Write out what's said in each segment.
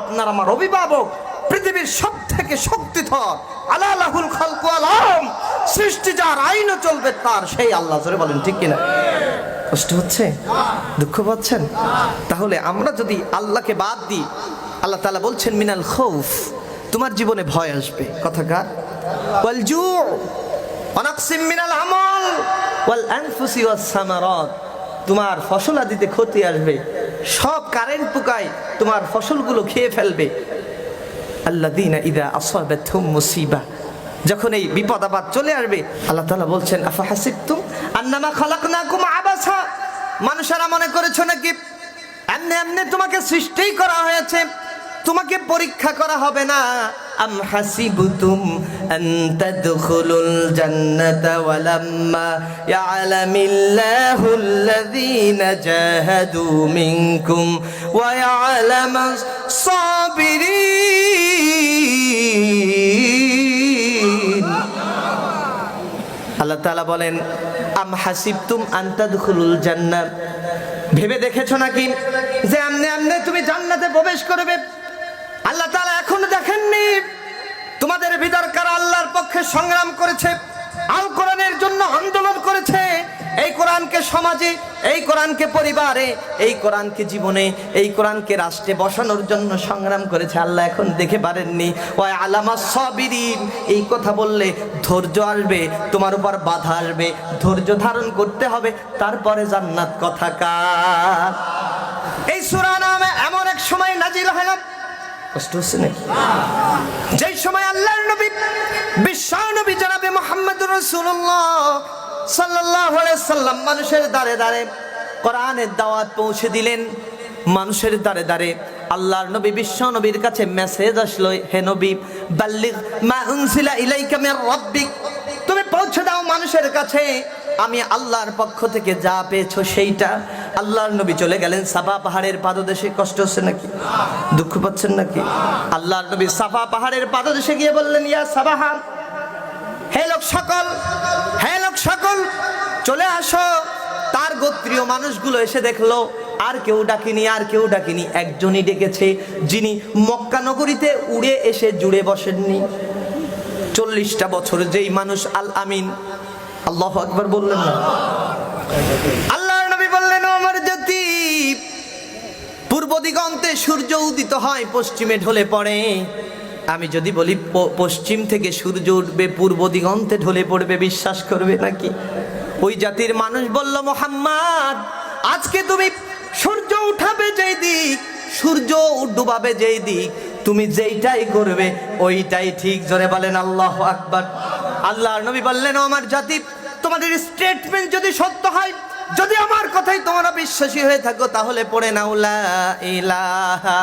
আপনার আমার অভিভাবক, পৃথিবীর সব থেকে শক্তিধর আলাহুল খালকু আলম সৃষ্টি যার আইনও চলবে তার, সেই আল্লাহ জোরে বলেন, ঠিক কিনা? কষ্ট হচ্ছে? দুঃখ পাচ্ছেন? তাহলে আমরা যদি আল্লাহকে বাদ দিই, আল্লাহ তালা বলছেন, মিনাল খৌফ, তোমার জীবনে ভয় আসবে। কথাকার ওয়াল জু অনাকসিম মিনাল আমল, ওয়াল আনফুসি ওয়াস সামারাত, তোমার ফসল আদিতে ক্ষতি আসবে। সব কারেন্ট পোকায় তোমার ফসলগুলো খেয়ে ফেলবে। আল্লাদিনা ইদা আসাবাতুম মুসিবা। যখন এই বিপদ আবাদ চলে আসবে, আল্লাহ তালা বলছেন আফা হাসিব তুম আন্নামা খালাক না কুমা আবাসা? মানুষেরা মনে করেছ নাকি, এমনি এমনি তোমাকে সৃষ্টিই করা হয়েছে, তোমাকে পরীক্ষা করা হবে না। আম হাসিবতুম আন তাদখুলুল জান্নাতা ওয়ালাম্মা ইয়ালামিল্লাহু আল্লাযীনা জাহাদু মিনকুম ওয়া ইয়ালামাস সাবিরিন। আল্লাহ তাআলা বলেন, আম হাসিবতুম আন তাদখুলুল জান্নাত। ভেবে দেখেছ নাকি? যে আমনে আমনে তুমি জান্নাতে প্রবেশ করবে। আল্লাহ তাআলা এখনও দেখেননি তোমাদের ভিতর কারা আল্লাহর পক্ষে সংগ্রাম করেছে, আল কোরআনের জন্য আন্দোলন করেছে, এই কোরআনকে সমাজে, এই কোরআনকে পরিবারে, এই কোরআনকে জীবনে, এই কোরআনকে রাষ্ট্রে বসানোর জন্য সংগ্রাম করেছে, আল্লাহ এখন দেখে পারেননি। ওই আলামা সবিরিন, এই কথা বললে ধৈর্য আসবে, তোমার উপর বাধা আসবে, ধৈর্য ধারণ করতে হবে, তারপরে জান্নাত কথা কার। এই সূরা নামে এমন এক সময় নাজিল হয় না কষ্ট হচ্ছে নাকি? যেই সময় আল্লাহর নবী বিশ্ব নবী জনাবে মোহাম্মদ রাসূলুল্লাহ সাল্লাল্লাহু আলাইহি সাল্লাম, মানুষের দাঁড়ে দাঁড়ে কোরআনের দাওয়াত পৌঁছে দিলেন। মানুষের দাঁড়ে দাঁড়ে আল্লাহর নবী বিশ্ব নবীর কাছে মেসেজ আসলো, হে নবী, বাল্লিগ মা ইলাইকা মির রাব্বিক। তুমি পৌঁছে দাও মানুষের কাছে। আমি আল্লাহর পক্ষ থেকে যা পেয়েছ সেইটা। আল্লাহর নবী চলে গেলেন, সাফা পাহাড়ের পাদদেশে। কষ্ট হচ্ছে নাকি? দুঃখ পাচ্ছেন নাকি? আল্লাহর নবী সাফা পাহাড়ের পাদদেশে গিয়ে বললেন, ইয়া সাবাহা হে লোক সকল, হে লোক সকল, চলে আসো। তার গোত্রীয় মানুষগুলো এসে দেখল, আর কেউ ডাকিনি, আর কেউ ডাকিনি। একজনই ডেকেছে, যিনি মক্কা নগরীতে উড়ে এসে জুড়ে বসেননি। চল্লিশটা বছর যেই মানুষ আল আমিন আল্লাহ আকবার বললেন না। দিগন্তে সূর্য উদিত হয়, পশ্চিমে ঢলে পড়ে। আমি যদি বলি পশ্চিম থেকে সূর্য উঠবে, পূর্ব দিগন্তে ঢলে পড়বে, বিশ্বাস করবে নাকি? ওই জাতির মানুষ বলল, মোহাম্মদ, আজকে তুমি সূর্য উঠাবে যেই দিক, সূর্য ডুবাবে যেই দিক। তুমি যেইটাই করবে, ওইটাই ঠিক। জোরে বলেন, আল্লাহ আকবার। আল্লাহর নবী বললেন আমার জাতি, তোমাদের স্টেটমেন্ট যদি সত্য হয় যদি আমার কথাই তোমরা বিশ্বাসী হয়ে থাকো, তাহলে পড়ে লা ইলাহা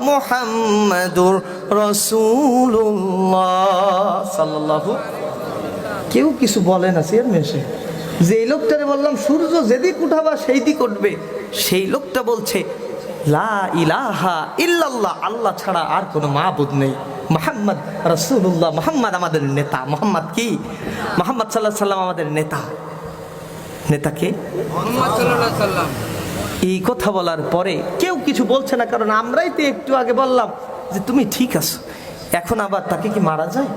মুহাম্মাদুর রাসূলুল্লাহ। সাল্লাল্লাহু কেউ কিছু বলে না, চেয়ারম্যান সাহেব। যে লোকটারে বললাম, সূর্য যেদিক উঠাবা সেই দিক উঠবে। সেই লোকটা বলছে, লা ইলাহা ইল্লাল্লাহ, আল্লাহ ছাড়া আর কোনো মাহবুদ নেই। মোহাম্মদ রসুল্লাহ মোহাম্মদ আমাদের নেতা। মোহাম্মদ কি? মোহাম্মদ সাল্লাহ সাল্লাম আমাদের নেতা। নেতাকে এই কথা বলার পরে কেউ কিছু বলছে না কারণ আমরাই তো একটু আগে বললাম যে তুমি ঠিক আছো। এখন আবার তাকে কি মারা যায়?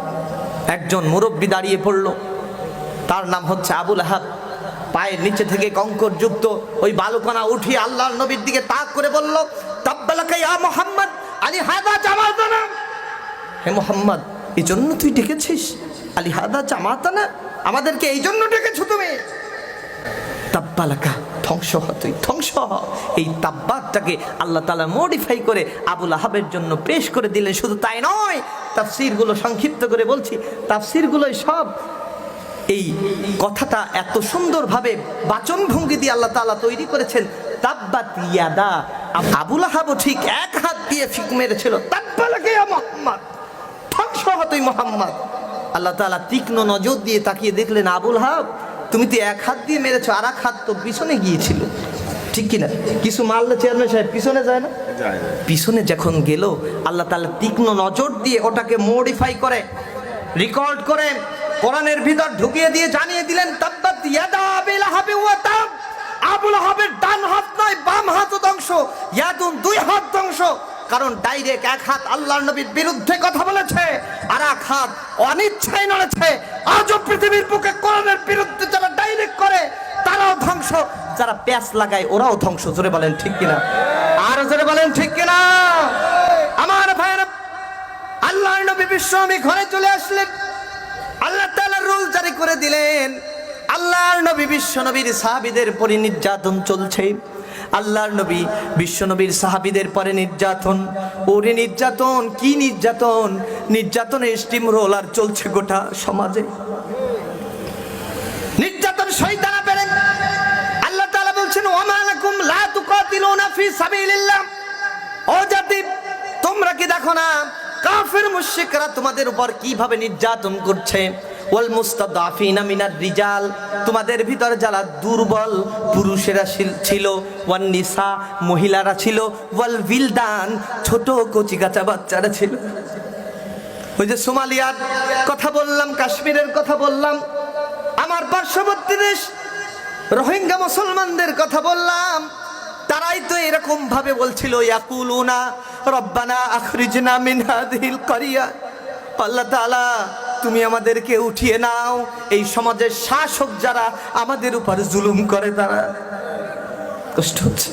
একজন মুরব্বী দাঁড়িয়ে পড়ল। তার নাম হচ্ছে আবুল আহাব। পায়ের নিচে থেকে কঙ্কর যুক্ত ওই বালুকণা উঠিয়ে আল্লাহর নবীর দিকে তাক করে বলল তাব্বালাকা ইয়া মোহাম্মদ আলী হাদা জামাতানা হে মোহাম্মদ, এই জন্য তুই ডেকেছিস? আলী হাদা জামাতানা, আমাদেরকে এই জন্য ডেকেছো তুমি। তাব্বালাকা, ধ্বংস হ তুই, ধ্বংস হ। এই তাব্বাকটাকে আল্লাহ তালা মডিফাই করে আবুল আহাবের জন্য পেশ করে দিলেন। শুধু তাই নয়, তাফসিরগুলো সংক্ষিপ্ত করে বলছি। তাফসিরগুলোই সব এই কথাটা এত সুন্দরভাবে বাচন ভঙ্গি দিয়ে আল্লাহ তালা তৈরি করেছেন। তাব্বাত ইয়াদা আব- আবুল আহাবও ঠিক এক হাত দিয়ে ফিক মেরেছিল। তাব্বালাকা মুহাম্মদ। তুই মোহাম্মদ। আল্লাহ তালা তীক্ষ্ণ নজর দিয়ে তাকিয়ে দেখলেন আবুল হাব তুমি তো এক হাত দিয়ে মেরেছো আর এক হাত তো পিছনে গিয়েছিল। ঠিক কিনা? কিছু মারলে চেয়ারম্যান সাহেব পিছনে যায় না? পিছনে যখন গেল আল্লাহ তালা তীক্ষ্ণ নজর দিয়ে ওটাকে মডিফাই করে রেকর্ড করে কোরআনের ভিতর ঢুকিয়ে দিয়ে জানিয়ে দিলেন তাব্বাত ইয়াদা আবিল হাবি ওয়া তাব। আবুল হাবের ডান হাত নয় বাম হাতও ধ্বংস ইয়াদুন দুই হাত ধ্বংস। কারণ ডাইরেক্ট এক হাত আল্লাহর নবীর বিরুদ্ধে কথা বলেছে, আর এক হাত অনিচ্ছায় নড়েছে। আজও পৃথিবীর বুকে কোরআনের বিরুদ্ধে যারা ডাইরেক্ট করে, তারাও ধ্বংস। যারা প্যাঁচ লাগায়, ওরাও ধ্বংস। জোরে বলেন, ঠিক কিনা? আর জোরে বলেন, ঠিক কিনা? আমার ভাইয়েরা আল্লাহর নবী বিশ্ব আমি ঘরে চলে আসলেন। আল্লাহ তাআলা রুল জারি করে দিলেন। আল্লাহর নবী বিশ্ব নবীর সাহাবীদের পরে নির্যাতন চলছে। আল্লাহর নবী বিশ্বনবীর সাহাবিদের পরে নির্যাতন। ওরে নির্যাতন, কি নির্যাতন? নির্যাতনের স্টিম রোলার চলছে গোটা সমাজে। নির্যাতন শয়তানা পেরেন। আল্লাহ তাআলা বলছেন, ওমা লাকুম লা তুকাতিলুনা ফি সাবিলিল্লাহ। ও জাতি, তোমরা কি দেখো না, কাফের মুশরিকরা তোমাদের উপর কীভাবে নির্যাতন করছে? ওয়াল মুস্তাদাফিনা মিনার রিজাল। তোমাদের ভিতর যারা দুর্বল পুরুষেরা ছিল- ওয়ান নিসা মহিলারা ছিল, ওয়াল বিলদান ছোট কচি কাঁচা বাচ্চারা ছিল। ওই যে সোমালিয়ার কথা বললাম, কাশ্মীরের কথা বললাম, আমার পার্শ্ববর্তী দেশ, রোহিঙ্গা মুসলমানদের কথা বললাম, তারাই তো এরকম ভাবে বলছিল, ইয়াকুলুনা রব্বানা আখরিজনা মিন হাদিহিল করিয়া। আল্লাহ তাআলা তুমি আমাদেরকে উঠিয়ে নাও। এই সমাজের শাসক যারা আমাদের উপর জুলুম করে তারা কষ্ট হচ্ছে।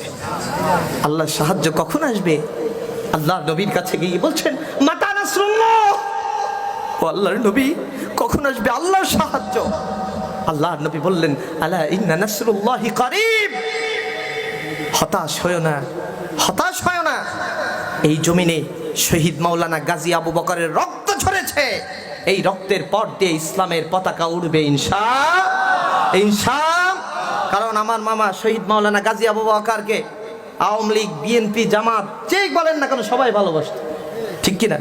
আল্লাহ সাহায্য কখন আসবে? আল্লাহ নবীর কাছে গিয়ে বলছেন, মাতা ও আল্লাহর নবী, কখন আসবে আল্লাহর সাহায্য? আল্লাহর নবী বললেন, আলা ইন্না নাসরুল্লাহি করিব। হতাশ হয় না, হতাশ হয় না। এই জমিনে শহীদ মাওলানা গাজী আবু বকরের রক্ত ঝরেছে। এই রক্তের পর দিয়ে ইসলামের পতাকা উড়বে, ইনশা। ইনশা। কারণ আমার মামা শহীদ মাওলানা গাজী আবু বকরকে আওয়ামী লীগ বিএনপি জামাত যেই বলেন না কেন সবাই ভালোবাসত। ঠিক কিনা?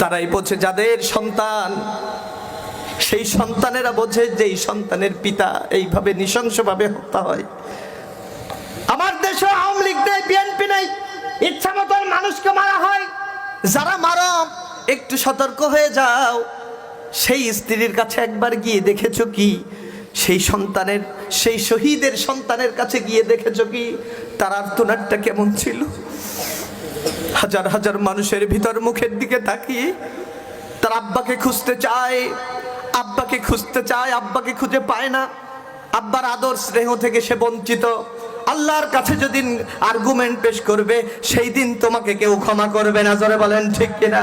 তারাই বোঝে যাদের সন্তান, সেই সন্তানেরা বোঝে যে এই সন্তানের পিতা এইভাবে নৃশংসভাবে হত্যা হয়। আমার দেশে আওয়ামী লীগ নেই বিএনপি নেই। ইচ্ছা মতন মানুষকে মারা হয়। যারা মারো একটু সতর্ক হয়ে যাও। সেই স্ত্রীর কাছে একবার গিয়ে দেখেছ কি? সেই সন্তানের, সেই শহীদের সন্তানের কাছে গিয়ে দেখেছ কি? তার আর্তনাদটা কেমন ছিল? হাজার হাজার মানুষের ভিতর মুখের দিকে তাকিয়ে তার আব্বাকে খুঁজতে চায়, আব্বাকে খুঁজতে চায়, আব্বাকে খুঁজে পায় না। আব্বার আদর স্নেহ থেকে সে বঞ্চিত। আল্লাহর কাছে যদি আর্গুমেন্ট পেশ করবে, সেই দিন তোমাকে কেউ ক্ষমা করবে না। জোরে বলেন, ঠিক কিনা?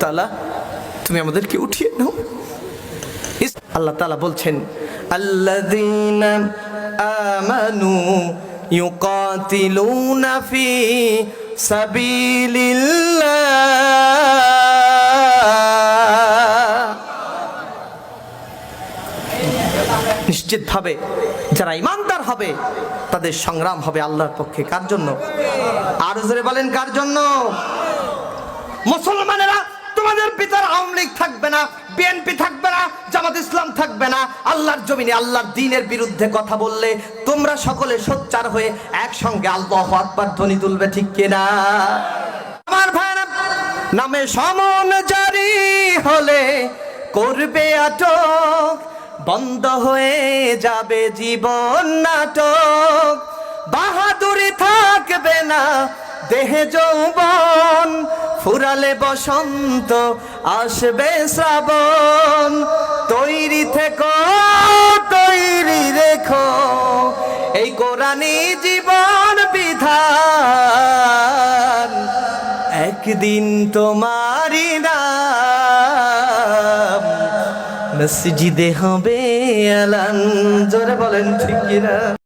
তাআলা, তুমি আমাদেরকে উঠিয়ে নাও। আল্লাহ তালা বলছেন, আল্লাযীনা আমানু ইউকাতিলুনা ফি সাবিলিল্লাহ। নিশ্চিতভাবে যারা ইমানদার হবে, তাদের সংগ্রাম হবে আল্লাহর পক্ষে। কার জন্য? আর বলেন, কার জন্য? মুসলমানেরা তোমাদের পিতার আওয়ামী লীগ থাকবে না বিএনপি থাকবে না, জামাত ইসলাম থাকবে না, আল্লাহর জমিনে আল্লাহর দিনের বিরুদ্ধে কথা বললে তোমরা সকলে সোচ্চার হয়ে একসঙ্গে আল্লাহ আকবার ধ্বনি তুলবে, ঠিক কিনা? আমার ভাইরা নামে সমন জারি হলে করবে আটক, বন্ধ হয়ে যাবে জীবন নাটক। বাহাদুরি থাকবে না, দেহে যৌবন ফুরালে বসন্ত, আসবে শ্রাবণ। তৈরি থেকো, তৈরি রেখো। এই কোরআনি জীবন বিধান। একদিন তোমারই নাম। মসজিদে হবে আলান। জোরে বলেন, ঠিক কিনা?